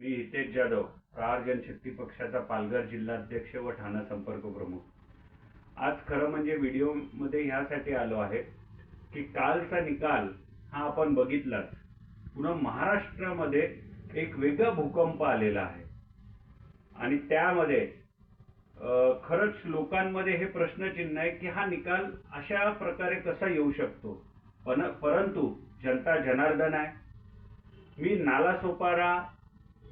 मी हितेश जाधव प्रहार जनशक्ती पक्षाचा पालघर जिल्हाध्यक्ष व ठाणा संपर्क प्रमुख. आज खरं म्हणजे व्हिडिओमध्ये ह्यासाठी आलो आहे की कालचा निकाल हा आपण बघितलाच. पुन्हा महाराष्ट्रामध्ये एक वेगळा भूकंप आलेला आहे. आणि त्यामध्ये खरंच लोकांमध्ये हे प्रश्नचिन्ह आहे की हा निकाल अशा प्रकारे कसा येऊ शकतो? पण परंतु जनता जनार्दन आहे. मी नालासोपारा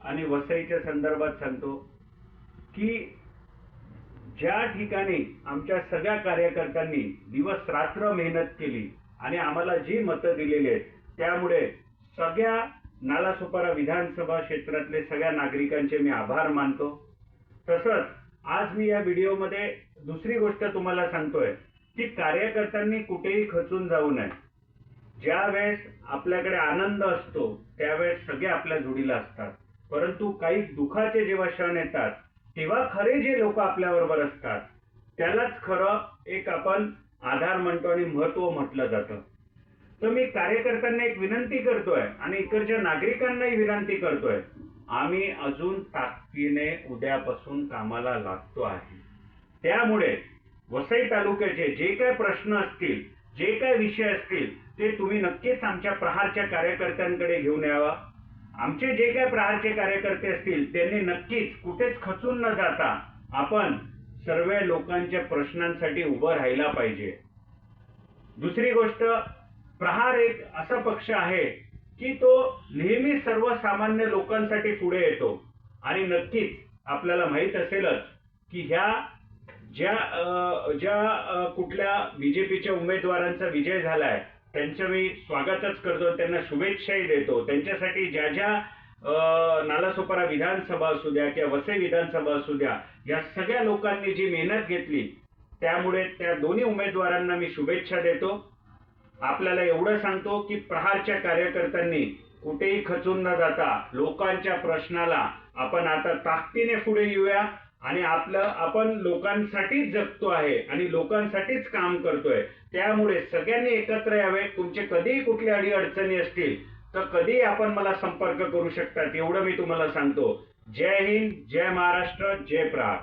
आणि वसईच्या संदर्भात सांगतो की ज्या ठिकाणी आमच्या सगळ्या कार्यकर्त्यांनी दिवस रात्र मेहनत केली आणि आम्हाला जी मतं दिलेली आहेत त्यामुळे सगळ्या नालासोपारा विधानसभा क्षेत्रातले सगळ्या नागरिकांचे मी आभार मानतो. तसंच आज मी या व्हिडिओमध्ये दुसरी गोष्ट तुम्हाला सांगतोय की कार्यकर्त्यांनी कुठेही खचून जाऊ नये. ज्या वेळेस आपल्याकडे आनंद असतो त्यावेळेस सगळे आपल्या जोडीला असतात. परंतु काही दुखाचे जेव्हा क्षण येतात तेव्हा खरे जे लोक आपल्याबरोबर असतात त्यालाच खरं एक आपण आधार म्हणतो आणि महत्त्व म्हटलं जातं. तर मी कार्यकर्त्यांना एक विनंती करतोय आणि इकडच्या नागरिकांनाही विनंती करतोय आम्ही अजून ताकदीने उद्यापासून कामाला लागतो आहे. त्यामुळे वसई तालुक्याचे जे काय प्रश्न असतील जे काय विषय असतील ते तुम्ही नक्कीच आमच्या प्रहारच्या कार्यकर्त्यांकडे घेऊन यावा. आमचे जे काही प्रहारचे कार्यकर्ते असतील त्यांनी नक्कीच कुठेच खचून न जाता आपण सर्व लोकांच्या प्रश्नांसाठी उभं राहायला पाहिजे. दुसरी गोष्ट प्रहार एक असा पक्ष आहे की तो नेहमी सर्वसामान्य लोकांसाठी पुढे येतो. आणि नक्कीच आपल्याला माहीत असेलच की ह्या ज्या ज्या कुठल्या बीजेपीच्या उमेदवारांचा विजय झालाय त्यांचं मी स्वागतच करतो त्यांना शुभेच्छाही देतो. त्यांच्यासाठी ज्या ज्या नालासोपारा विधानसभा असू द्या किंवा वसई विधानसभा असू द्या या सगळ्या लोकांनी जी मेहनत घेतली त्यामुळे त्या दोन्ही उमेदवारांना मी शुभेच्छा देतो. आपल्याला एवढं सांगतो की प्रहारच्या कार्यकर्त्यांनी कुठेही खचून न जाता लोकांच्या प्रश्नाला आपण आता ताकदीने पुढे येऊया आणि आपलं आपण लोकांसाठीच जगतो आहे आणि लोकांसाठीच काम करतोय. त्यामुळे सगळ्यांनी एकत्र यावे. तुमचे कधीही कुठली अडी अडचणी असतील तर कधीही आपण मला संपर्क करू शकतात एवढं मी तुम्हाला सांगतो. जय हिंद जय महाराष्ट्र जय प्रा